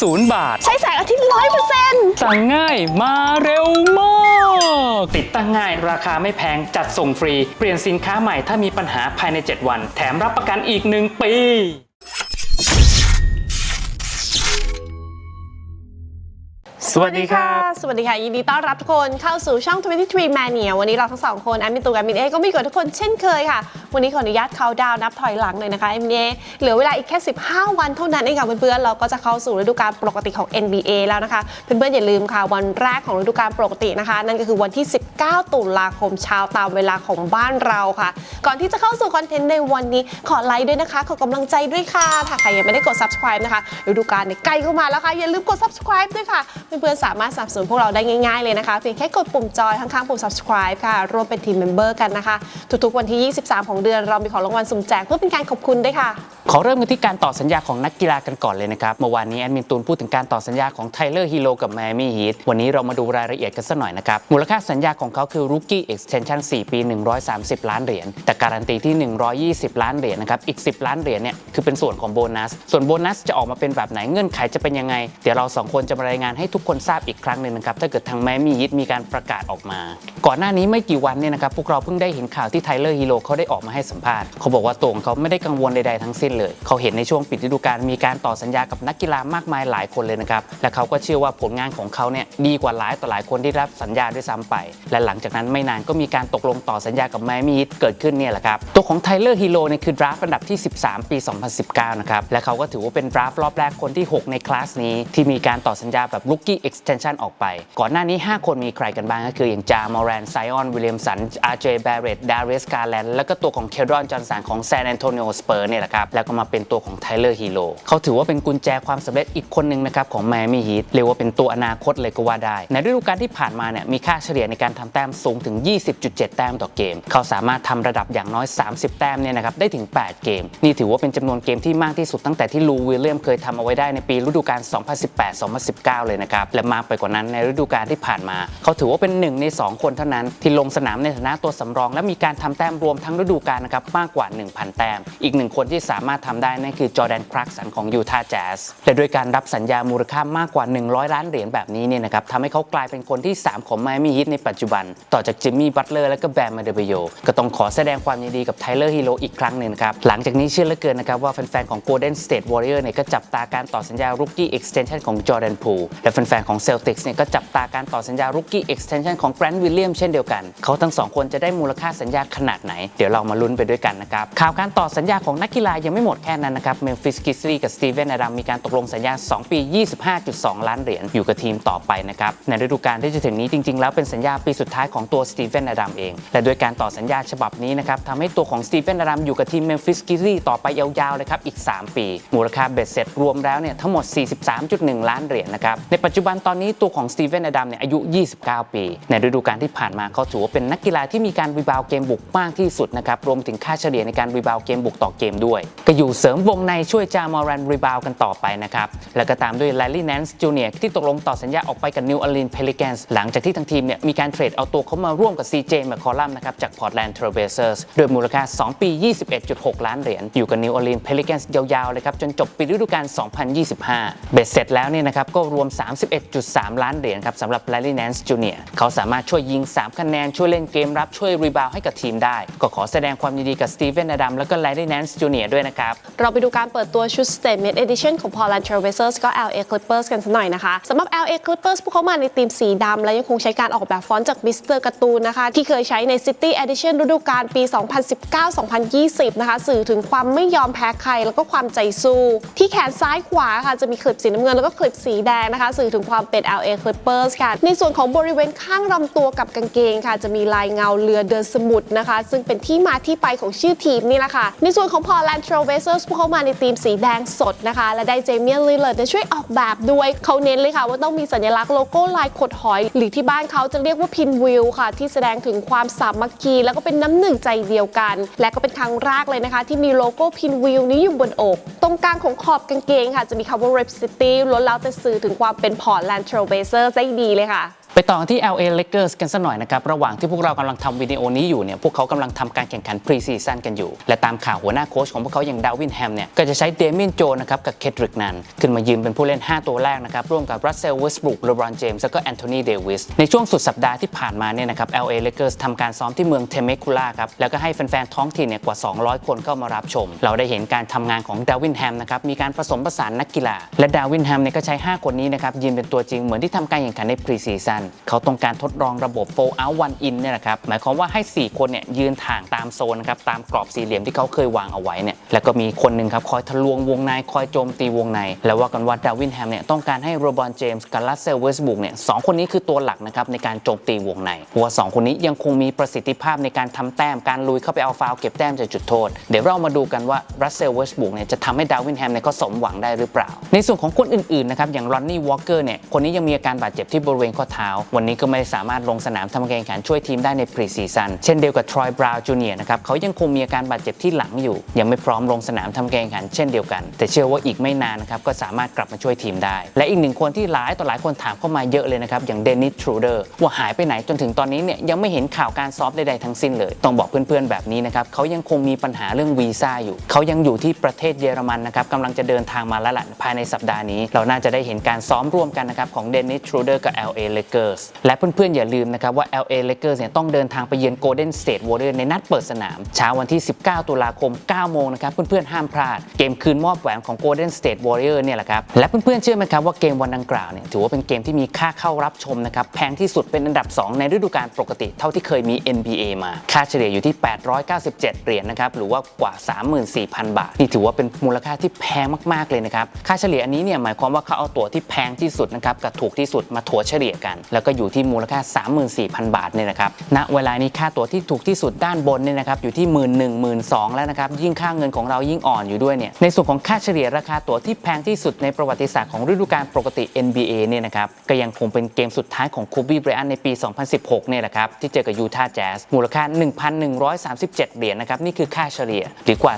ศูนย์บาท ใช้แสงอาทิตย์ร้อยเปอร์เซ็นต์สั่งง่ายมาเร็วมาก ติดตั้งง่ายราคาไม่แพงจัดส่งฟรี เปลี่ยนสินค้าใหม่ถ้ามีปัญหาภายใน 7 วัน แถมรับประกันอีก 1 ปี สวัสดีครับสวัสดีค่ะ ยินดีต้อนรับทุกคนเข้าสู่ช่อง 23 Mania วันนี้เราทั้งสองคนแอมมินตูกับมินเอก็มีกับทุกคนเช่นเคยค่ะ วันนี้ขออนุญาตเขาดาวนับถอยหลังหน่อยนะคะแอมมินเอเหลือเวลาอีกแค่ 15 วันเท่านั้นเองค่ะเพื่อนๆ เราก็จะเข้าสู่ฤดูกาลปกติของ NBA แล้วนะคะ เพื่อนๆ อย่าลืมค่ะ วันแรกของฤดูกาลปกตินะคะ นั่นก็คือวันที่ 19 ตุลาคมเช้าตามเวลาของบ้านเราค่ะ ก่อนที่จะเข้าสู่คอนเทนต์ในวันนี้ขอไลค์ด้วยนะคะขอกำลังใจด้วยค่ะถ้าใครยังไม่ได้กด subscribe นะคะฤดูกาลใกล้เข้ามาแล้วค่ะอย่าลืมกด subscribe ด้วยค่ะเพื่อนๆ สามารถสนับสนุนพวกเราได้ง่ายๆเลยนะคะเพียงแค่กดปุ่มจอยข้างๆปุ่ม subscribe ค่ะรวมเป็นทีมเมมเบอร์กันนะคะ ทุกๆวันที่ 23 ของเดือนเรามีของรางวัลสุ่มแจกเพื่อเป็นการขอบคุณด้วยค่ะ ขอเริ่มกันที่การต่อสัญญาของนักกีฬากันก่อนเลยนะครับเมื่อวานนี้แอดมินตูนพูดถึงการต่อสัญญาของไทเลอร์ฮีโร่กับแมมี่ฮีทวันนี้เรามาดูรายละเอียดกันสักหน่อยนะครับมูลค่าสัญญาของเขาคือ Rookie Extension 4 ปี 130 ล้านเหรียญแต่การันตีที่ 120 ล้านเหรียญนะครับอีก 10 ล้านเหรียญเนี่ยคือเป็นส่วนของโบนัสส่วนโบนัสจะออกมาเป็นแบบไหนเงื่อนไขจะเป็นยังไงเดี๋ยวเราสองคนจะมารายงานให้ทุกคนทราบอีกครั้งหนึ่งนะครับ ถ้าเกิดทางแมมี่ฮีทมีการประกาศออกมา ก่อนหน้านี้ไม่กี่วันเนี่ยนะครับพวกเราเพิ่งได้เห็นข่าวที่ไทเลอร์ฮีโร่เขาได้ออกมาให้สัมภาษณ์เขาบอกว่าตัวของเขาไม่ได้กังวลใดๆทั้งสิ้นเลย เขาเห็นในช่วงปิดฤดูกาลมีการต่อสัญญากับนักกีฬามากมายหลายคนเลยนะครับและเขาก็เชื่อว่าผลงานของเขาเนี่ยดีกว่าหลายต่อหลายคนที่รับสัญญาด้วยซ้ำไป และหลังจากนั้นไม่นานก็มีการตกลงต่อสัญญากับแมมี่เกิดขึ้นเนี่ยแหละครับตัวของไทเลอร์ฮีโร่เนี่ยคือดราฟต์อันดับที่ 13 ปี 2019 นะครับและเขาก็ถือว่าเป็นดราฟต์รอบแรกคนที่ 6 ในคลาสนี้ที่มีการต่อสัญญาแบบ Rookie Extension ออกไป ก่อนหน้านี้ 5 คนมีใครกันบ้างก็คืออย่างจามอแรนไซออนวิลเลียมสันอาร์เจแบร์เรตดาริสการแลนแล้วก็ตัวของเคลดอนจอห์นสันของแซนแอนโตนิโอสเปอร์เนี่ยแหละครับแล้วก็มาเป็นตัวของไทเลอร์ฮีโร่เขาถือว่าเป็นกุญแจความสำเร็จอีกคนหนึ่งนะครับของแมมี่ฮีทเรียกว่าเป็นตัวอนาคตเลยก็ว่าได้ ในฤดูกาลที่ผ่านมาเนี่ยมีค่าเฉลี่ยในการทำแต้มสูงถึง 20.7 แต้มต่อเกม เขาสามารถทำระดับอย่างน้อย 30 แต้มเนี่ยนะครับได้ถึง 8 เกม นี่ถือว่าเป็นจำนวนเกมที่มากที่สุดตั้งแต่ที่ลูวิลเลียมเคยทำเอาไว้ได้ในปีฤดูกาล 2018-2019 เลยนะครับและมากไปกว่านั้นในฤดูกาลที่ผ่านมา เขาถือว่าเป็นหนึ่งใน 2 คนเท่านั้น ที่ลงสนามในฐานะตัวสำรอง และมีการทำแต้มรวมทั้งฤดูกาลนะครับมากกว่า 1,000 แต้ม อีกหนึ่งคนที่สามารถทำได้นั่นคือจอแดนคลักสันของยูทาห์แจ๊สและด้วยการรับสัญญามูลค่ามากกว่า 100 ล้านเหรียญแบบนี้เนี่ยนะครับทำให้เขากลายเป็นคนที่ 3 ของไมอามี่ฮิตในปัจจุบัน ต่อจากจิมมี่บัตเลอร์และก็แบมมาเดเบโยก็ต้องขอแสดงความยินดีกับไทเลอร์ฮีโร่อีกครั้งหนึ่งนะครับหลังจากนี้เชื่อเหลือเกินนะครับว่าแฟนๆของ Golden State Warrior เนี่ยก็จับตาการต่อสัญญา Rookie Extension ของจอแดนพูและแฟนๆของ Celtics เนี่ยก็จับตาการต่อสัญญา Rookie Extension ของ Grant Williams เช่นเดียวกัน เขาทั้งสองคนจะได้มูลค่าสัญญาขนาดไหน เดี๋ยวเรามาลุ้นไปด้วยกันนะครับ ข่าวการต่อสัญญาของนักกีฬายังไม่หมดแค่นั้นนะครับ Memphis Grizzlies กับ Steven Adams มีการตกลงสัญญา 2 ปี 25.2 ล้านเหรียญอยู่กับทีมต่อไปนะครับในฤดูกาลที่จะถึงนี้จริง ๆ แล้วเป็นสัญญาปีสุดท้ายของตัว Steven Adams เองและด้วยการต่อสัญญาฉบับนี้นะครับทำให้ตัวของ Steven Adams อยู่กับทีม Memphis Grizzlies ต่อไปยาวๆเลยครับอีก 3 ปี มูลค่าเบ็ดเสร็จรวมแล้วเนี่ยทั้งหมด 43.1 ล้านเหรียญนะครับในปัจจุบันตอนนี้ตัวของ Steven Adams เนี่ยอายุ 29 ปี ในฤดูกาลที่ผ่านมาเขาถือว่าเป็นนักกีฬาที่มีการรีบาวเกมบุกมากที่สุดนะครับรวมถึงค่าเฉลี่ยในการรีบาวเกมบุกต่อเกมด้วย ก็อยู่เสริมวงในช่วยจามอรันรีบาวกันต่อไปนะครับแล้วก็ตามด้วย Larry Nance Jr. ที่ตกลงต่อสัญญาออกไปกับ New Orleans Pelicans หลังจากที่ทางทีมเนี่ยมีการเทรดเอาตัวเขามาร่วมกับ CJ McCollum นะครับจาก Portland Trail Blazers ด้วยมูลค่า 2 ปี 21.6 ล้านเหรียญอยู่กับ New Orleans Pelicans ยาวๆเลยครับจนจบปีฤดูกาล2025 เบ็ดเสร็จแล้วเนี่ยนะครับก็รวม31.3 ล้านเหรียญครับสำหรับ Larry Nance Jr. เขาสามารถช่วยยิง 3 คะแนน ช่วยเล่นเกมรับช่วยรีบาวให้กับทีมได้ ก็ขอแสดงความยินดีกับ Steven Adam แล้วก็ Larry Nance Jr. ด้วยนะครับ เราไปดูการเปิดตัวชุด Statement Edition ของ Portland Trail Blazers ก็ LA Clippers กันสักหน่อยนะคะสำหรับ LA Clippers พวกเขามาในธีมสีดำและยังคงใช้การออกแบบฟอนต์จากมิสเตอร์การ์ตูนนะคะ ที่เคยใช้ใน City Edition ฤดูกาลปี 2019-2020 นะคะ สื่อถึงความไม่ยอมแพ้ใครแล้วก็ความใจสู้ ที่แขนซ้ายขวาค่ะจะมีคลิปสีน้ำเงินแล้วก็คลิปสีแดงนะคะ สื่อถึงความเป็น LA Clippers ค่ะ ในส่วนของบริเวณข้างลำตัวกับกางเกงค่ะ จะมีลายเงาเรือเดินสมุทรนะคะ ซึ่งเป็นที่มาที่ไปของชื่อทีมนี่แหละค่ะ ในส่วนของ Portland Trail Blazers พวกเขามาในธีมสีแดงสดนะคะ และได้เจมียนลิลเลอร์ช่วยออกแบบด้วยเขาเน้นเลยค่ะ ว่าต้องมีสัญลักษณ์โลโก้ลายขดหอย หรือที่บ้านเขาจะเรียกว่าพินวิลค่ะ ที่แสดงถึงความสามัคคี แล้วก็เป็นน้ำหนึ่งใจเดียวกัน และก็เป็นครั้งแรกเลยนะคะ ที่มีโลโก้พินวิลนี้อยู่บนอก ตรงกลางของขอบกางเกงค่ะจะมีคำว่า Rep City ล้วนแล้วแต่สื่อถึงความเป็นพอ Portland Trail Blazers ได้ดีเลยค่ะ ไปต่อที่ LA Lakers กันสักหน่อยนะครับ ระหว่างที่พวกเรากำลังทำวิดีโอนี้อยู่เนี่ยพวกเขากำลังทำการแข่งขัน Pre-Season กันอยู่ และตามข่าวหัวหน้าโค้ชของพวกเขาอย่างดาวินแฮมเนี่ยก็จะใช้เดมียนโจนะครับกับเคทริกนันขึ้นมายืนเป็นผู้เล่น 5 ตัวแรกนะครับ ร่วมกับรัสเซลเวสต์บรูคเลบรอนเจมส์แล้วก็แอนโทนีเดวิสในช่วงสุดสัปดาห์ที่ผ่านมาเนี่ยนะครับ LA Lakers ทำการซ้อมที่เมืองเทเมคุล่าครับแล้วก็ให้แฟนๆท้องถิ่นเนี่ยกว่า 200 คนเข้ามารับชม เราได้เห็นการทำงานของดาวินแฮมนะครับมีการผสมผสานนักกีฬาและดาวินแฮมเนี่ยก็ใช้ 5 คนนี้นะครับยืนเป็นตัวจริงเหมือนที่ทำการแข่งขันใน Pre-Season เขาต้องการทดลองระบบ4 out 1 in เนี่ยนะครับหมายความว่าให้ 4 คนเนี่ยยืนถ่างตามโซนนะครับตามกรอบสี่เหลี่ยมที่เขาเคยวางเอาไว้เนี่ยแล้วก็มีคนหนึ่งครับคอยทะลวงวงในคอยโจมตีวงใน แล้วว่ากันว่าดาวินแฮมเนี่ยต้องการให้โรบอนเจมส์กับลัสเซลเวสบุกเนี่ยสองคนนี้คือตัวหลักนะครับในการโจมตีวงในเพราะว่าสองคนนี้ยังคงมีประสิทธิภาพในการทำแต้มการลุยเข้าไปเอาฟาวล์เก็บแต้มจากจุดโทษ เดี๋ยวเรามาดูกันว่ารัสเซลเวสบุกเนี่ยจะทำให้ดาวินแฮมเนี่ยเขาสมหวังได้หรือเปล่า ในส่วนของคนอื่นๆนะครับอย่างรอนนี่วอลเกอร์เนี่ยคนนี้ยังมีอาการบาดเจ็บที่บริเวณข้อเท้าวันนี้ก็ไม่สามารถลงสนามทำการแข่งขันช่วยทีมได้ในพรีซีซันเช่นเดียวกับทรอยบราวน์จูเนียร์นะครับเขายังคงมีอาการบาดเจ็บที่หลังอยู่ ยังไม่พร้อมลงสนามทำการแข่งขันเช่นเดียวกัน แต่เชื่อว่าอีกไม่นานนะครับก็สามารถกลับมาช่วยทีมได้ และอีกหนึ่งคนที่หลายต่อหลายคนถามเข้ามาเยอะเลยนะครับอย่างเดนิสทรูเดอร์ว่าหายไปไหนจนถึงตอนนี้เนี่ยยังไม่เห็นข่าวการซ้อมใดๆทั้งสิ้นเลย ต้องบอกเพื่อนๆแบบนี้นะครับเขายังคงมีปัญหาเรื่องวีซ่าอยู่เขายังอยู่ที่ประเทศเยอรมันนะครับกำลังจะเดินทางมาแล้วล่ะภายในสัปดาห์นี้ เราน่าจะได้เห็นการซ้อมร่วมกันนะครับของเดนิสทรูเดอร์กับ LA Lakers และเพื่อนๆ อย่าลืมนะครับว่า LA Lakers เนี่ยต้องเดินทางไปเยือน Golden State Warriors ในนัดเปิดสนาม เช้าวันที่ 19 ตุลาคม 9 โมงนะครับเพื่อนๆ ห้ามพลาด เกมคืนมอบแหวนของ Golden State Warriors เนี่ยแหละครับ และเพื่อนๆ เชื่อไหมครับว่าเกมวันดังกล่าวเนี่ยถือว่าเป็นเกมที่มีค่าเข้ารับชมนะครับแพงที่สุดเป็นอันดับ 2 ในฤดูกาลปกติเท่าที่เคยมี NBA มา ค่าเฉลี่ยอยู่ที่ 897 เหรียญนะครับหรือว่ากว่า 34,000 บาท นี่ถือว่าเป็นมูลค่าที่แพงมากๆเลยนะครับค่าเฉลี่ยอันนี้เนี่ยหมายความว่าเขาเอาตั๋วที่แพงที่สุดนะครับกับถูกที่สุดมาถัวเฉลี่ยกันแล้วก็อยู่ที่มูลค่า 34,000 บาทเนี่ยนะครับณเวลานี้ค่าตั๋วที่ถูกที่สุดด้านบนเนี่ยนะครับอยู่ที่1 1 2 0 0 0 แล้วนะครับยิ่งค่าเงินของเรายิ่งอ่อนอยู่ด้วยเนี่ยในส่วนของค่าเฉลี่ยราคาตั๋วที่แพงที่สุดในประวัติศาสตร์ของฤดูกาลปกติ NBA เนี่ยนะครับก็ยังคงเป็นเกมสุดท้ายของโคบีไบรอันในปี 2016 เนี่ยแหละครับที่เจอกับยูทาห์แจ๊สมูลค่า 1,137 เหรียญนะครับนี่คือค่าเฉลี่ยหรือกว่า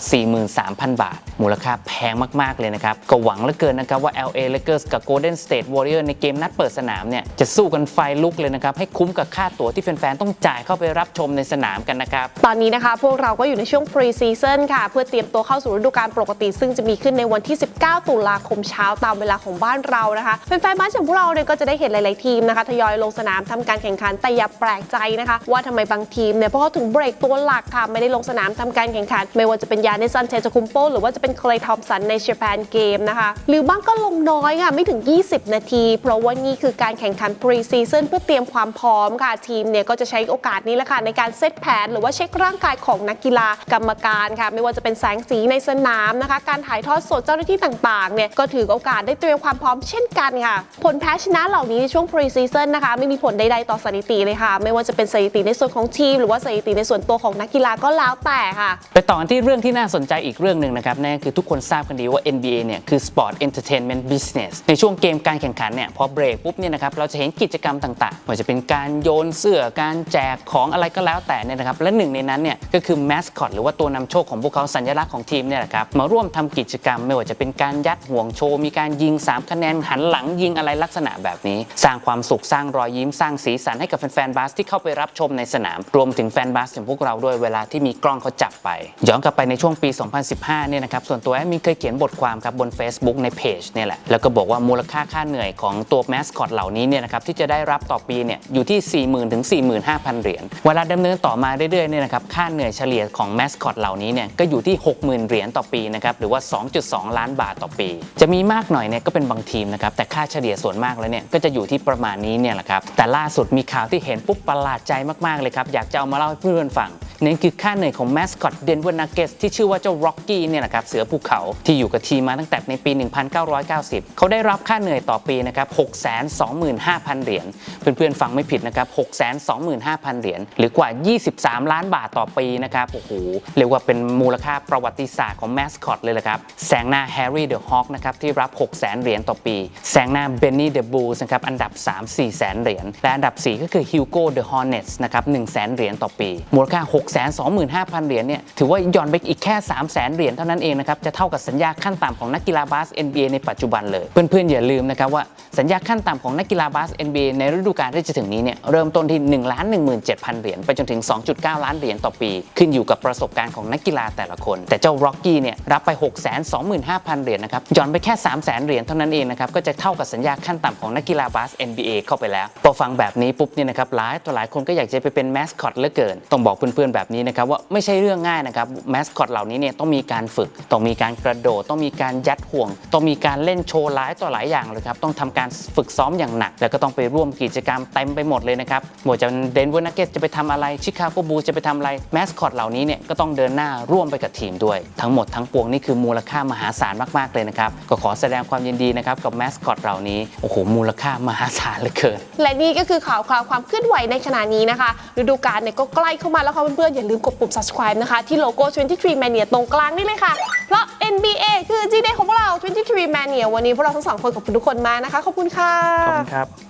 43,000 บาท มูลค่าแพงมาก ๆ เลยนะครับก็หวังเหลือเกินนะครับว่า LA Lakers กับ Golden State Warriors ในเกมนัดเปิดสนามเนี่ยจะสู้กันไฟลุกเลยนะครับ ให้คุ้มกับค่าตั๋วที่แฟนๆ ต้องจ่ายเข้าไปรับชมในสนามกันนะครับ ตอนนี้นะคะ พวกเราก็อยู่ในช่วง pre-season ค่ะ เพื่อเตรียมตัวเข้าสู่ฤดูกาลปกติ ซึ่งจะมีขึ้นในวันที่ 19 ตุลาคมเช้าตามเวลาของบ้านเรานะคะแฟนๆบ้านของพวกเราเนี่ยก็จะได้เห็นหลายๆทีมนะคะทยอยลงสนามทำการแข่งขันแต่อย่าแปลกใจนะคะ ว่าทำไมบางทีมเนี่ยเพราะเขาถึงเบรกตัวหลักค่ะไม่ได้ลงสนามทำการแข่งขัน ไม่ว่าจะเป็นยาเนซันเทจคุมโปหรือว่าจะเป็นเคลย์ทอมสันใน Japan Game นะคะหรือบางก็ลงน้อยค่ะไม่ถึง 20 นาที เพราะว่านี่คือการแข่งขัน pre-season เพื่อเตรียมความพร้อมค่ะทีมเนี่ยก็จะใช้โอกาสนี้แหละค่ะในการเซตแผน หรือว่าเช็คร่างกายของนักกีฬากรรมการค่ะ ไม่ว่าจะเป็นแสงสีในสนามนะคะ การถ่ายทอดสดเจ้าหน้าที่ต่างๆเนี่ยก็ถือโอกาสได้เตรียมความพร้อมเช่นกันค่ะ ผลแพ้ชนะเหล่านี้ในช่วง pre-season นะคะไม่มีผลใดๆต่อสถิติเลยค่ะ ไม่ว่าจะเป็นสถิติในส่วนของทีม หรือว่าสถิติในส่วนตัวของนักกีฬาก็แล้วแต่ค่ะ ไปต่อกันที่เรื่องที่น่าสนใจอีกเรื่องหนึ่งนะครับนั่นคือทุกคนทราบกันดีว่า NBA เนี่ยคือ Sport Entertainment Business ในช่วงเกมการแข่งขันเนี่ยพอเบรกปุ๊บเนี่ยนะครับเราจะเห็นกิจกรรมต่างๆไม่ว่าจะเป็นการโยนเสื้อการแจกของอะไรก็แล้วแต่เนี่ยนะครับและหนึ่งในนั้นเนี่ยก็คือ mascot หรือว่าตัวนำโชคของพวกเขาสัญลักษณ์ของทีมเนี่ยแหละครับมาร่วมทำกิจกรรม ไม่ว่าจะเป็นการยัดห่วงโชว์ มีการยิง 3 คะแนนหันหลังยิงอะไรลักษณะแบบนี้ สร้างความสุขสร้างรอยยิ้มสร้างสีสันให้กับแฟนๆบาสที่เข้าไปรับชมในสนาม รวมถึงแฟนบาสอย่างพวกเราด้วยเวลาที่มีกล้องเขาจับไปย้อนกลับไปในช่วงปี 2015 เนี่ยนะครับส่วนตัวแอดมินเคยเขียนบทความครับบน Facebook ในเพจเนี่ยแหละแล้วก็บอกว่ามูลค่าค่าเหนื่อยของตัวแมสคอตเหล่านี้เนี่ยนะครับที่จะได้รับต่อปีเนี่ยอยู่ที่ 40,000ถึง45,000 เหรียญ เวลาดำเนินต่อมาเรื่อยๆเนี่ยนะครับค่าเหนื่อยเฉลี่ยของแมสคอตเหล่านี้เนี่ยก็อยู่ที่ 60,000 เหรียญต่อปีนะครับหรือว่า 2.2 ล้านบาทต่อปี จะมีมากหน่อยเนี่ยก็เป็นบางทีมนะครับแต่ค่าเฉลี่ยส่วนมากแล้วเนี่ยก็จะอยู่ที่ประมาณนี้เนี่ยแหละครับแต่ล่าสุดมีข่าวที่เห็นปุ๊บประหลาดใจมากๆเลยครับอยากจะเอามาเล่าให้เพื่อนๆฟังนั่นคือค่าเหนื่อยของแมสคอตเดนเวอร์นักเกสที่ชื่อว่าเจ้าร็อกกี้เนี่ยนะครับเสือภูเขาที่อยู่กับทีมมาตั้งแต่ในปี 1990 เขาได้รับค่าเหนื่อยต่อปีนะครับ625,000 เหรียญเพื่อนๆฟังไม่ผิดนะครับ625,000 เหรียญหรือกว่า 23 ล้านบาทต่อปีนะครับโอ้โหเรียกว่าเป็นมูลค่าประวัติศาสตร์ของแมสคอตเลยละครับแสงหน้าแฮร์รี่เดอะฮอคนะครับที่รับ 600,000เหรียญต่อปีแสงหน้าเบนนี่เดอะบูลส์นะครับอันดับ 3 4 0 0 0 0เหรียญและอันดับ 4 ก็คือฮิวโก้เดอะฮอร์เนตส์นะครับ100,000เหรียญต่อปี มูลค่า 625,000เหรียญเนี่ยถือว่าย่อนไปอีกแค่300,000เหรียญเท่านั้นเองนะครับจะเท่ากับสัญญาขั้นต่ำของนักกีฬาบาส NBA ในปัจจุบันเลย เพื่อนๆอย่าลืมนะครับว่าสัญญาขั้นต่ำของนักกีฬาบาส NBA ในฤดูกาลที่จะถึงนี้เนี่ยเริ่มต้นที่1 1 7 0 0 0 เหรียญไปจนถึง 2.9 ล้านเหรียญต่อปี ขึ้นอยู่กับประสบการณ์ของนักกีฬาแต่ละคน แต่เจ้าร็อกกี้เนี่ยรับไป 625,000 เหรียญนะครับย่อนไปแค่ 300,000 เหรียญเท่านั้นเองนะครับก็จะเท่ากับสัญญาขั้นต่ำของนักกีฬาบาส NBA เข้าไปแล้วพอฟังแบบนี้ปุ๊บเนี่ยนะครับหลายต่อหลายคนก็อยากจะไปเป็นแมสคอตเหลือเกิน ต้องบอกเพื่อนๆแบบนี้นะครับว่าไม่ใช่เรื่องง่ายนะครับแมสคอตเหล่านี้เนี่ยต้องมีการฝึกต้องมีการกระโดดต้องมีการยัดห่วง ต้องมีการเล่นโชว์หลายต่อหลายอย่างเลยครับต้องทำการฝึกซ้อมอย่างหนักแล้วก็ต้องไปรวมกิจกรรมเต็มไปหมดเลยนะครับหมวดจะเดนเวอร์นักเก็ตจะไปทำอะไรชิคาโกบูจะไปทำอะไรแมสคอตเหล่านี้เนี่ยก็ต้องเดินหน้าร่วมไปกับทีมด้วย ทั้งหมดทั้งปวงนี่คือมูลค่ามหาศาลมากๆเลยนะครับก็ขอแสดงความยินดีนะครับกับแมสคอตเหล่านี้โอ้โหมูลค่ามหาศาลเหลือเกินและนี่ก็คือข่าวคราวความเคลื่อนไหวในขณะนี้นะคะฤดูกาลเนี่ยก็ใกล้เข้ามาแล้วค่ะเพื่อนๆอย่าลืมกดปุ่ม subscribe นะคะที่โลโก้ 23 Mania ตรงกลางนี่เลยค่ะ เพราะ NBA คือ G Day ของพวกเรา 23 Mania วันนี้พวกเราทั้งสองคนขอบคุณทุกคนมากนะคะ ขอบคุณค่ะ ขอบคุณครับ